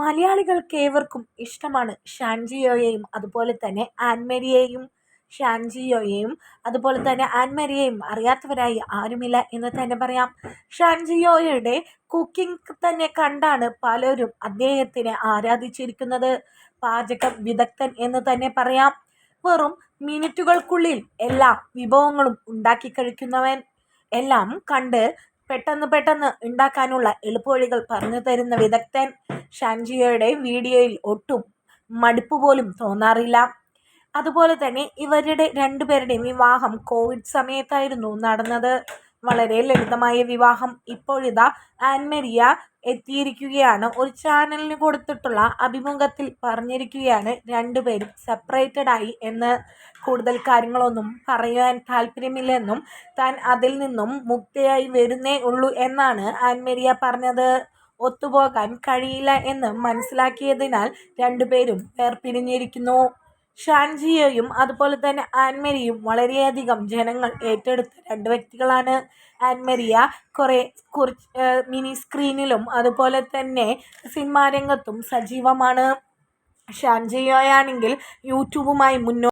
മലയാളികൾക്ക് ഏവർക്കും ഇഷ്ടമാണ് ഷാൻജിയോയെയും അതുപോലെ തന്നെ ആൻമരിയെയും ഷാൻജിയോയെയും അതുപോലെ തന്നെ ആൻമരിയെയും. അറിയാത്തവരായി ആരുമില്ല എന്ന് തന്നെ പറയാം. ഷാൻജിയോയുടെ കുക്കിംഗ് തന്നെ കണ്ടാണ് പലരും അദ്ദേഹത്തിനെ ആരാധിച്ചിരിക്കുന്നത്. പാചക വിദഗ്ധൻ എന്ന് തന്നെ പറയാം. വെറും മിനിറ്റുകൾക്കുള്ളിൽ എല്ലാ വിഭവങ്ങളും ഉണ്ടാക്കി കഴിക്കുന്നവൻ എല്ലാം കണ്ട് പെട്ടെന്ന് പെട്ടെന്ന് ഉണ്ടാക്കാനുള്ള എളുപ്പവഴികൾ പറഞ്ഞു തരുന്ന വിദഗ്ധൻ. ഷാൻജിയോയുടെ വീഡിയോയിൽ ഒട്ടും മടുപ്പ് പോലും തോന്നാറില്ല. അതുപോലെ തന്നെ ഇവരുടെ രണ്ടുപേരുടെയും വിവാഹം കോവിഡ് സമയത്തായിരുന്നു നടന്നത്. വളരെ ലളിതമായ വിവാഹം. ഇപ്പോഴിതാ ആൻമരിയ എത്തിയിരിക്കുകയാണ്. ഒരു ചാനലിന് കൊടുത്തിട്ടുള്ള അഭിമുഖത്തിൽ പറഞ്ഞിരിക്കുകയാണ് രണ്ടുപേരും സെപ്പറേറ്റഡ് ആയി എന്ന്. കൂടുതൽ കാര്യങ്ങളൊന്നും പറയാൻ താല്പര്യമില്ലെന്നും താൻ അതിൽ നിന്നും മുക്തയായി വരുന്നേ ഉള്ളൂ എന്നാണ് ആൻമരിയ പറഞ്ഞത്. ഒത്തുപോകാൻ കഴിയില്ല എന്ന് മനസ്സിലാക്കിയതിനാൽ രണ്ടുപേരും വേർപിരിഞ്ഞിരിക്കുന്നു. ഷാൻജിയയും അതുപോലെ തന്നെ ആൻമരിയും വളരെയധികം ജനങ്ങൾ ഏറ്റെടുത്ത രണ്ട് വ്യക്തികളാണ്. ആൻമരിയ കുറേ കുറിച്ച് മിനി സ്ക്രീനിലും അതുപോലെ തന്നെ സിനിമാരംഗത്തും സജീവമാണ്. ഷാൻജിയോയാണെങ്കിൽ യൂട്യൂബുമായി മുന്നോട്ട്